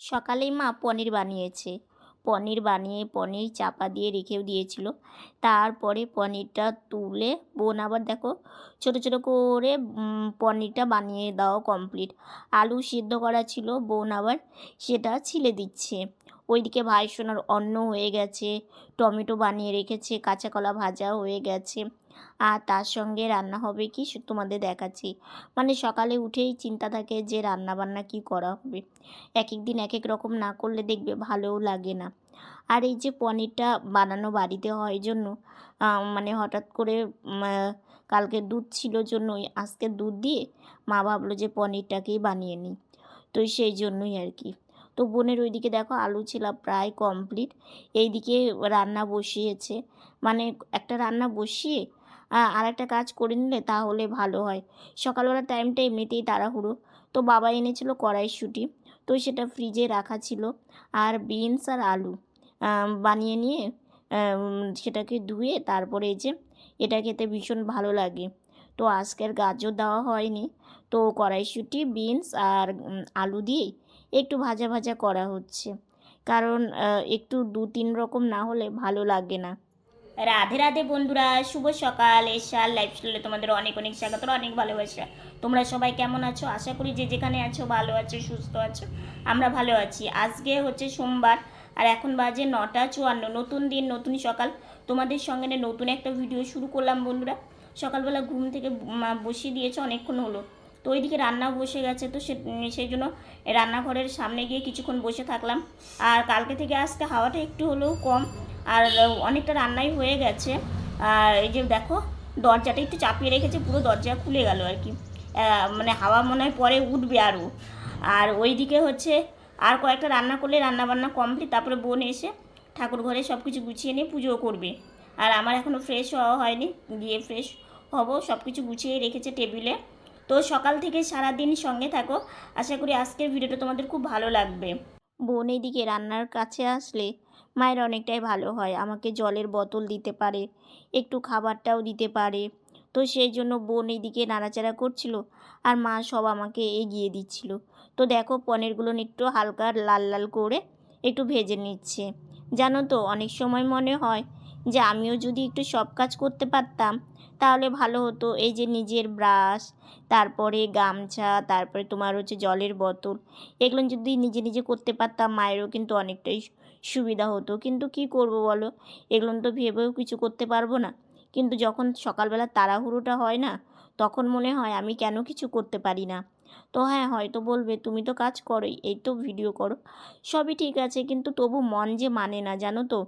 সকালেই মা পনির বানিয়েছে। পনির বানিয়ে পনির চাপা দিয়ে রেখেও দিয়েছিল। তারপরে পনিরটা তুলে বোন আবার দেখো ছোট ছোট করে পনিরটা বানিয়ে দাও কমপ্লিট আলু সিদ্ধ করা ছিল, বোন আবার সেটা ছিলে দিচ্ছে। ওইদিকে ভাই সোনার অন্ন হয়ে গেছে, টমেটো বানিয়ে রেখেছে, কাঁচা কলা ভাজা হয়ে গেছে। আর তার সঙ্গে রান্না হবে কি তোমাদের দেখাচ্ছি। মানে সকালে উঠেই চিন্তা থাকে যে রান্না বান্না কি করা হবে। এক এক দিন এক এক রকম না করলে দেখবে ভালোও লাগে না। আর এই যে পনিরটা বানানো বাড়িতে হয় জন্য মানে হঠাৎ করে কালকে দুধ ছিল জন্যই, আজকে দুধ দিয়ে মা ভাবলো যে পনিরটাকেই বানিয়ে নিই। তো সেই জন্যই আর কি। তো বোনের ওইদিকে দেখো আলু ছিলা প্রায় কমপ্লিট এইদিকে রান্না বসিয়েছে। মানে একটা রান্না বসিয়ে আর একটা কাজ করে নিলে তাহলে ভালো হয়। সকালবেলা টাইমটা এমনিতেই তাড়াহুড়ো। তো বাবা এনেছিল কড়াইশুঁটি তো সেটা ফ্রিজে রাখা ছিল। আর বিনস আর আলু বানিয়ে নিয়ে সেটাকে ধুয়ে তারপরে এই যে এটা খেতে ভীষণ ভালো লাগে। তো আজকের গাজর দেওয়া হয়নি। তো কড়াইশুঁটি বিনস আর আলু দিয়েই একটু ভাজা ভাজা করা হচ্ছে। কারণ একটু দু তিন রকম না হলে ভালো লাগে না। রাধে রাধে বন্ধুরা, শুভ সকাল। এশার লাইফ স্টাইলে তোমাদের অনেক অনেক স্বাগত, অনেক ভালোবাসা। তোমরা সবাই কেমন আছো? আশা করি যে যেখানে আছো ভালো আছো, সুস্থ আছো, আমরা ভালো আছি। আজকে হচ্ছে সোমবার, আর এখন বাজে নটা চুয়ান্ন। নতুন দিন, নতুন সকাল। তোমাদের সঙ্গে নতুন একটা ভিডিও শুরু করলাম বন্ধুরা। সকালবেলা ঘুম থেকে বসিয়ে দিয়েছে, অনেকক্ষণ হলো। তো ওইদিকে রান্না বসে গেছে, তো সে সেই জন্য রান্নাঘরের সামনে গিয়ে কিছুক্ষণ বসে থাকলাম। আর কালকে থেকে আজকে হাওয়াটা একটু হলেও কম। আর অনেকটা রান্নাই হয়ে গেছে। আর এই যে দেখো, দরজাটা একটু চাপিয়ে রেখেছে, পুরো দরজা খুলে গেল আর কি। মানে হাওয়া মনে হয় পরে উঠবে আরও। আর ওইদিকে হচ্ছে আর কয়েকটা রান্না করলে রান্না বান্না কমপ্লিট তারপরে বোন এসে ঠাকুর ঘরে সব কিছু গুছিয়ে নিয়ে পুজো করবে। আর আমার এখনও ফ্রেশ হওয়া হয়নি, গিয়ে ফ্রেশ হব সব কিছু গুছিয়ে রেখেছে টেবিলে। তো সকাল থেকে সারা দিন সঙ্গে থাকো। আশা করি আজকের ভিডিওটা তোমাদের খুব ভালো লাগবে। বোন এইদিকে রান্নার কাছে আসলে মায়ের অনেকটাই ভালো হয়, আমাকে জলের বোতল দিতে পারে, একটু খাবারটাও দিতে পারে। তো সেই জন্য বোন এইদিকে নাড়াচাড়া করছিল আর মা সব আমাকে এগিয়ে দিচ্ছিল। তো দেখো পনিরগুলো একটু হালকা লাল লাল করে একটু ভেজে নিচ্ছে। জানো তো, অনেক সময় মনে হয় যে আমিও যদি একটু সব কাজ করতে পারতাম, তাহলে ভালো হতো। এই যে নিজের ব্রাশ, তারপরে গামছা, তারপরে তোমার হচ্ছে জলের বোতল, এগুলো যদি নিজে নিজে করতে পারতাম, মায়েরও কিন্তু অনেকটাই সুবিধা হতো। কিন্তু কি করব বলো? এগুলো তো ভেবেও কিছু করতে পারব না। কিন্তু যখন সকালবেলা তাড়াহুড়োটা হয় না, তখন মনে হয় আমি কেন কিছু করতে পারি না? তো হ্যাঁ হয়তো বলবে, তুমি তো কাজ করোই, এই তো ভিডিও করো। সবই ঠিক আছে, কিন্তু তবু মন যে মানে না, জানো তো?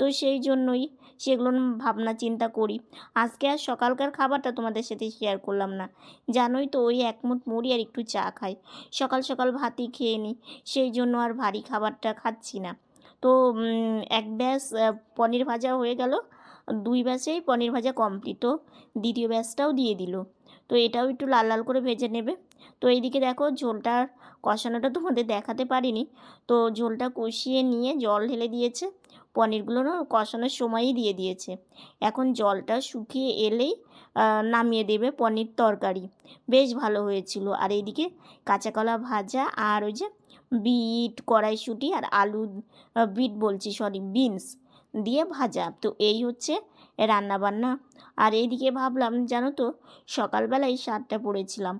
তো সেই জন্যই সেগুলো ভাবনা চিন্তা করি। আজকে আর সকালকার খাবারটা তোমাদের সাথে শেয়ার করলাম না। জানোই তো ওই এক মুঠ মুড়ি আর একটু চা খাই। সকাল সকাল ভাতই খেয়ে নিই সেই জন্য আর ভারী খাবারটা খাচ্ছি না। তো এক ব্যাস পনির ভাজা হয়ে গেল। দুই ব্যাসেই পনির ভাজা কমপ্লিট তো দ্বিতীয় ব্যাসটাও দিয়ে দিল। তো এটাও একটু লাল লাল করে ভেজে নেবে। তো এইদিকে দেখো ঝোলটার কষানোটা তোমাদের দেখাতে পারিনি। তো ঝোলটা কষিয়ে নিয়ে জল ঢেলে দিয়েছে। পনিরগুলো না কষানোর সময়ই দিয়ে দিয়েছে। এখন জলটা শুকিয়ে এলেই নামিয়ে দেবে পনির তরকারি। বেশ ভালো হয়েছিল। আর এইদিকে কাঁচা কলা ভাজা আর ওই যে বিট, কড়াইশুঁটি আর আলু বিট বলছি সরি বিনস দিয়ে ভাজা। তো এই হচ্ছে রান্না বান্না আর এইদিকে ভাবলাম, জানো তো, সকালবেলায় শার্টটা পরেছিলাম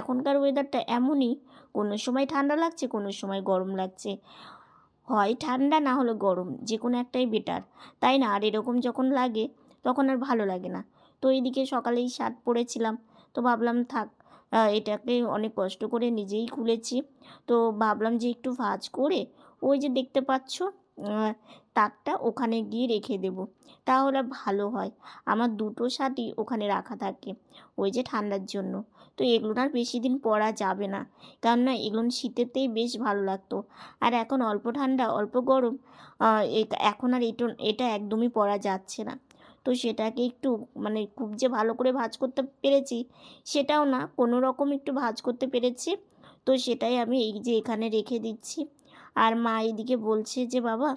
এখনকার ওয়েদারটা এমনই, কোনো সময় ঠান্ডা লাগছে, কোনো সময় গরম লাগছে। হয় ঠান্ডা না হলে গরম যে কোনো একটাই বেটার তাই না? আর এরকম যখন লাগে, তখন আর ভালো লাগে না। তো এইদিকে সকালেই শার্ট পরেছিলাম, তো ভাবলাম থাক এটাকে অনেক কষ্ট করে নিজেই খুলেছি। তো ভাবলাম যে একটু ভাজ করে ওই যে দেখতে পাচ্ছ তাকটা ওখানে গিয়ে রেখে দেব, তাহলে ভালো হয়। আমার দুটো শার্টই ওখানে রাখা থাকে, ওই যে ঠান্ডার জন্য। তো এগুলো আর বেশি দিন পরা যাবে না। কেননা এগুলো শীতেতেই বেশ ভালো লাগতো। আর এখন অল্প ঠান্ডা, অল্প গরম এখন আর এটা এটা একদমই পরা যাচ্ছে না। তো সেটাকে একটু মানে খুব যে ভালো করে ভাজ করতে পেরেছি, সেটাও না কোনো রকম একটু ভাজ করতে পেরেছি। তো সেটাই আমি এই যে এখানে রেখে দিচ্ছি। আর মা এদিকে বলছে যে, বাবা,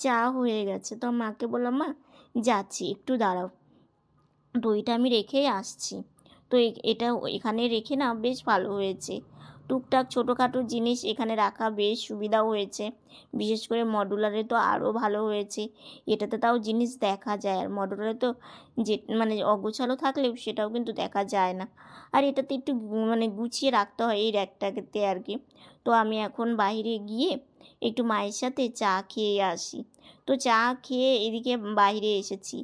চা হয়ে গেছে। তো মাকে বললাম, মা, যাচ্ছি, একটু দাঁড়াও। এটা আমি রেখেই আসছি। তো এটা এখানে রেখে না বেশ ভালো হয়েছে। টুকটাক ছোটোখাটো জিনিস এখানে রাখা বেশ সুবিধাও হয়েছে। বিশেষ করে মডুলারে তো আরও ভালো হয়েছে। এটাতে তাও জিনিস দেখা যায়। আর মডুলারে তো যে মানে অগোছালো থাকলেও সেটাও কিন্তু দেখা যায় না। আর এটাতে একটু মানে গুছিয়ে রাখতে হয় এই র্যাকটাতে আর কি। তো আমি এখন বাইরে গিয়ে একটু মায়ের সাথে চা খেয়ে আসি। তো চা খেয়ে এদিকে বাইরে এসেছি।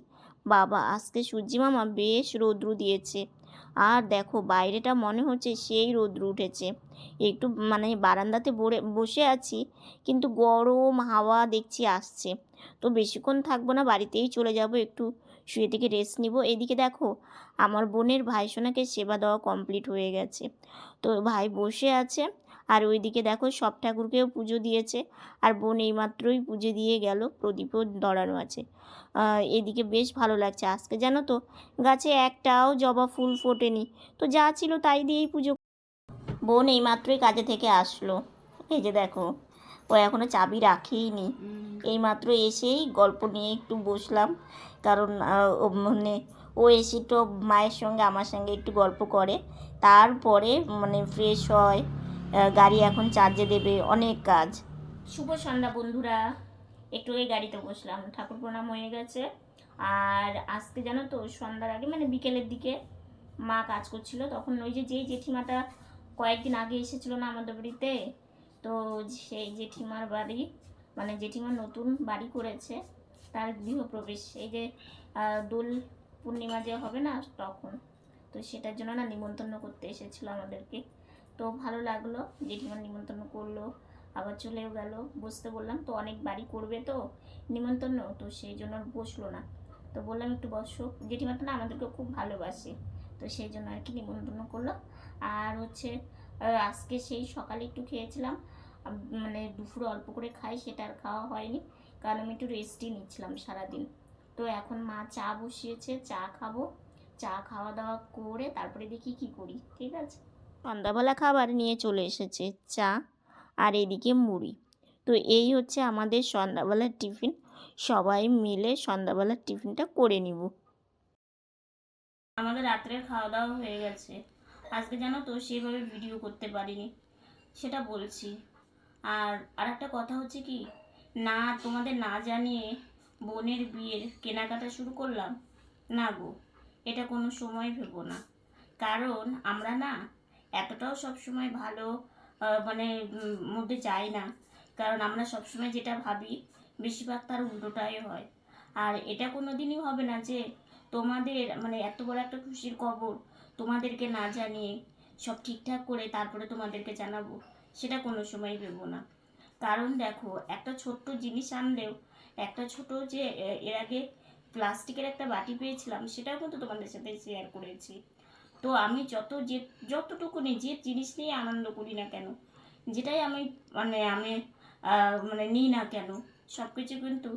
বাবা, আজকে সূর্যি মামা বেশ রৌদ্র দিয়েছে। আর দেখো বাইরেটা মনে হচ্ছে সেই রৌদ্র উঠেছে। একটু মানে বারান্দাতে বসে আছি, কিন্তু গরম হাওয়া দেখছি আসছে। তো বেশিক্ষণ থাকব না, বাড়িতেই চলে যাব, একটু শুয়ে থেকে রেস্ট নিব। এদিকে দেখো আমার বোনের ভাইসোনাকে সেবা দেওয়া কমপ্লিট হয়ে গেছে। তো ভাই বসে আছে আর ওইদিকে দেখো সব ঠাকুরকেও পুজো দিয়েছে। আর বোন এইমাত্রই পুজো দিয়ে গেল প্রদীপও দড়ানো আছে। এদিকে বেশ ভালো লাগছে আজকে জানো তো? গাছে একটাও জবা ফুল ফোটেনি। তো যা ছিল তাই দিয়েই পুজো বোন এইমাত্রই কাজে থেকে আসলো। এই যে দেখো ও এখনও চাবি রাখেইনি। এইমাত্র এসেই গল্প নিয়ে একটু বসলাম। কারণ মানে ও এসে তো মায়ের সঙ্গে আমার সঙ্গে একটু গল্প করে। তারপরে মানে ফ্রেশ হয়। গাড়ি এখন চার্জে দেবে অনেক কাজ। শুভ সন্ধ্যা বন্ধুরা। একটু ওই গাড়িতে বসলাম। ঠাকুর প্রণাম হয়ে গেছে। আর আজকে জানো তো, সন্ধ্যার আগে মানে বিকেলের দিকে মা কাজ করছিল। তখন ওই যে যেই জেঠিমাটা কয়েকদিন আগে এসেছিল না আমাদের বাড়িতে, তো সেই জেঠিমার বাড়ি মানে জেঠিমার নতুন বাড়ি করেছে, তার গৃহপ্রবেশ। এই যে দোল পূর্ণিমা যে হবে না তখন, তো সেটার জন্য না নিমন্ত্রণ করতে এসেছিল আমাদেরকে। তো ভালো লাগল জেঠিমার নিমন্ত্রণ করল, আবার চলেও গেল। বসতে বললাম, তো অনেক বাড়ি করবে তো? নিমন্ত্রণ, তো সেই জন্য বসল না। তো বললাম, একটু বসো। জেঠিমা তো না, আমাদেরকে খুব ভালোবাসে, তো সেই জন্য আর কি নিমন্ত্রণ করল। আর হচ্ছে আজকে সেই সকালে একটু খেয়েছিলাম মানে দুপুরে অল্প করে খাই, সেটা আর খাওয়া হয়নি, কারণ আমি একটু রেস্টই নিচ্ছিলাম সারাদিন। তো এখন মা চা বসিয়েছে, চা খাব। চা খাওয়া দাওয়া করে তারপরে দেখি কি করি, ঠিক আছে? সন্ধ্যাবেলা খাবার নিয়ে চলে এসেছে, চা আর এদিকে মুড়ি। তো এই হচ্ছে আমাদের সন্ধ্যাবেলার টিফিন। সবাই মিলে সন্ধ্যাবেলার টিফিনটা করে নিব। আমাদের রাত্রের খাওয়া দাওয়া হয়ে গেছে। আজকে জানো তো সেভাবে ভিডিও করতে পারিনি, সেটা বলছি। আর আর একটা কথা হচ্ছে কি, না তোমাদের না জানিয়ে বোনের বিয়ের কেনাকাটা শুরু করলাম? না গো, এটা কোনো সময় ভেবো না। কারণ আমরা না এতটাও সবসময় ভালো মানে মধ্যে যাই না। কারণ আমরা সবসময় যেটা ভাবি, বেশিরভাগ তার উল্টোটাই হয়। আর এটা কোনো দিনই হবে না যে, তোমাদের মানে এত বড় একটা খুশির খবর তোমাদেরকে না জানিয়ে সব ঠিকঠাক করে তারপরে তোমাদেরকে জানাব, সেটা কোনো সময় ভেবো না। কারণ দেখো, একটা ছোট্ট জিনিস আনলেও, একটা ছোট যে এর আগে প্লাস্টিকের একটা বাটি পেয়েছিলাম, সেটাও কিন্তু তোমাদের সাথে শেয়ার করেছি। তো আমি যত যে যতটুকুনি যে জিনিস নিয়ে আনন্দ করি না কেন, যেটাই আমি মানে আমি মানে নিই না কেন সব কিছু কিন্তু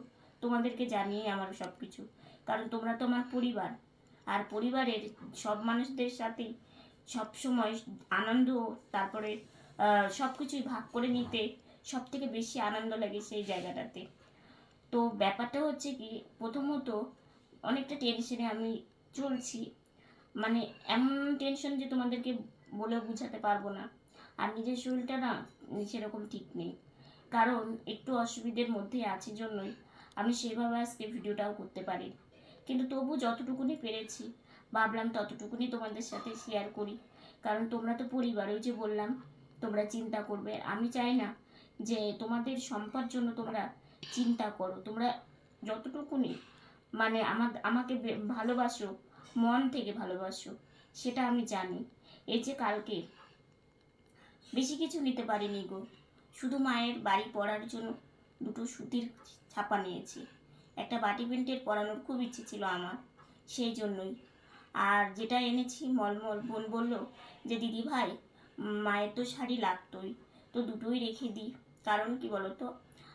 তোমাদেরকে জানিয়ে আমার সব কিছু কারণ তোমরা তো আমার পরিবার, আর পরিবারের সব মানুষদের সাথেই সব সময় আনন্দ, তারপরে সব কিছুই ভাগ করে নিতে সব থেকে বেশি আনন্দ লাগে সেই জায়গাটাতে। তো ব্যাপারটা হচ্ছে কি, প্রথমত অনেকটা টেনশনে আমি চলছি। মানে এমন টেনশন যে তোমাদেরকে বলে বোঝাতে পারব না। আর নিজের শরীরটা না সেরকম ঠিক নেই। কারণ একটু অসুবিধের মধ্যে আছে জন্যই আমি সেভাবে আজকে ভিডিওটাও করতে পারি। কিন্তু তবু যতটুকুনি পেরেছি, ভাবলাম ততটুকুনি তোমাদের সাথে শেয়ার করি। কারণ তোমরা তো পরিবার ওই যে বললাম, তোমরা চিন্তা করবে। আমি চাই না যে তোমাদের সম্পদ জন্য তোমরা চিন্তা করো। তোমরা যতটুকুনি মানে আমার আমাকে ভালোবাসো মন থেকে ভালোবাসো, সেটা আমি জানি। এই যে কালকে, বেশি কিছু নিতে পারিনি গো। শুধু মায়ের বাড়ি পড়ার জন্য দুটো সুতির ছাপা নিয়েছি। একটা বাটি প্রিন্টের পরানোর খুব ইচ্ছে ছিল আমার, সেই জন্যই। আর যেটা এনেছি, মলমল বোন বলল যে, দিদি ভাই, মায়ের তো শাড়ি লাগতোই, তো দুটোই রেখে দিই। কারণ কি বলো তো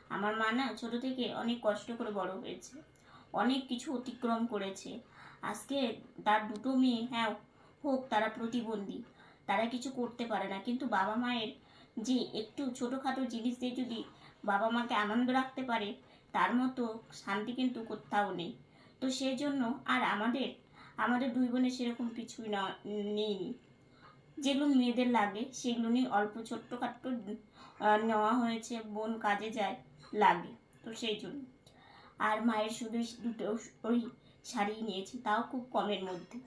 আমার মা না ছোটো থেকে অনেক কষ্ট করে বড় হয়েছে, অনেক কিছু অতিক্রম করেছে। আজকে তার দুটো মেয়ে হ্যাঁ হোক, তারা প্রতিবন্ধী, তারা কিছু করতে পারে না। কিন্তু বাবা মায়ের যে একটু ছোটোখাটো জিনিস দিয়ে যদি বাবা মাকে আনন্দ রাখতে পারে, তার মতো শান্তি কিন্তু কোথাও নেই। তো সেই জন্য আর আমাদের আমাদের দুই বোনের সেরকম কিছুই না নেই যেগুলো মেয়েদের লাগে সেগুলো নিয়ে অল্প ছোট্টখাট্ট নেওয়া হয়েছে, বোন কাজে যায়, লাগে। তো সেই জন্য। আর মায়ের শুধু দুটো, ওই শাড়ি নিয়েছি, তাও খুব কমের মধ্যে।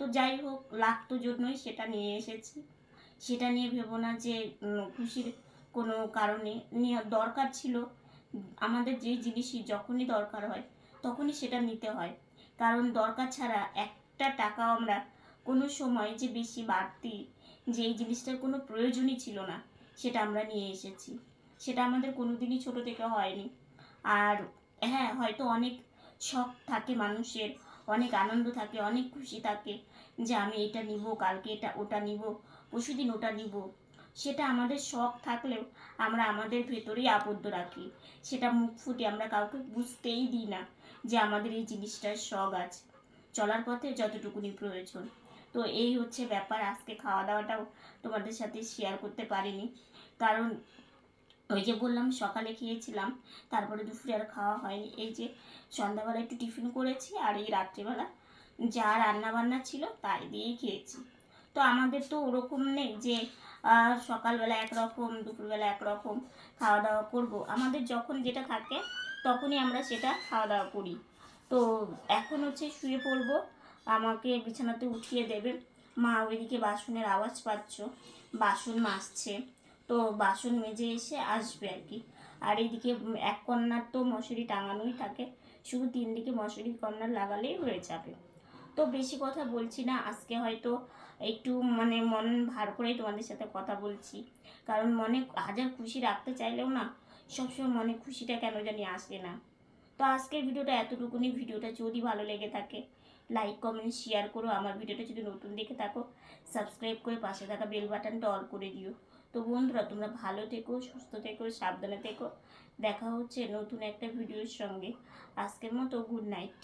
তো যাই হোক, লাগতো জন্যই সেটা নিয়ে এসেছি। সেটা নিয়ে ভেবো না যে খুশির কোনো কারণে। দরকার ছিল, আমাদের যে জিনিসই যখনই দরকার হয়, তখনই সেটা নিতে হয়। কারণ দরকার ছাড়া একটা টাকাও আমরা কোনো সময় যে বেশি বাড়তি যে এই জিনিসটার কোনো প্রয়োজনই ছিল না, সেটা আমরা নিয়ে এসেছি। সেটা আমাদের কোনো দিনই ছোটো থেকে হয়নি। আর হ্যাঁ হয়তো অনেক শখ থাকে, মানুষের অনেক আনন্দ থাকে, অনেক খুশি থাকে যে আমি এটা নিব, কালকে এটা, ওটা নিব, পরশুদিন ওটা নিব। সেটা আমাদের শখ থাকলেও আমরা আমাদের ভেতরেই আবদ্ধ রাখি। সেটা মুখ ফুটে আমরা কাউকে বুঝতেই দিই না যে আমাদের এই জিনিসটার শখ আছে। চলার পথে যতটুকুনি প্রয়োজন। তো এই হচ্ছে ব্যাপার। আজকে খাওয়া দাওয়াটাও তোমাদের সাথে শেয়ার করতে পারিনি। কারণ ওই যে বললাম, সকালে খেয়েছিলাম, তারপরে দুপুরে আর খাওয়া হয়নি। এই যে সন্ধ্যাবেলা একটু টিফিন করেছি আর এই রাত্রিবেলা যা রান্না বান্না ছিল তাই দিয়েই খেয়েছি। তো আমাদের তো ওরকম নেই যে সকালবেলা একরকম, দুপুরবেলা একরকম খাওয়া দাওয়া করব। আমাদের যখন যেটা থাকে তখনই আমরা সেটা খাওয়া দাওয়া করি। তো এখন হচ্ছে শুয়ে পড়ব, আমাকে বিছানাতে উঠিয়ে দেবে। মা ওইদিকে বাসনের আওয়াজ পাচ্ছ, বাসন মাজছে। তো বাসন মেজে এসে আসবে আর কি। আর এইদিকে এক কন্যার তো মশারি টাঙানোই থাকে। শুধু তিন দিকে মশারি কর্নার লাগালেই হয়ে যাবে। তো বেশি কথা বলছি না, আজকে হয়তো একটু মানে মন ভার করেই তোমাদের সাথে কথা বলছি। কারণ মনে হাজার খুশি রাখতে চাইলেও না, সবসময় মনে খুশিটা কেন জানি আসে না। তো আজকের ভিডিওটা এতটুকুনি। ভিডিওটা যদি ভালো লেগে থাকে লাইক কমেন্ট শেয়ার করো। আমার ভিডিওটা যদি নতুন দেখে থাকো সাবস্ক্রাইব করে পাশে থাকা বেল বাটনটা অল করে দিও। তো বন্ধুরা, তোমরা ভালো থেকো, সুস্থ থেকো, সাবধানে থেকো। দেখা হচ্ছে নতুন একটা ভিডিওর সঙ্গে। আজকের মতো গুড নাইট।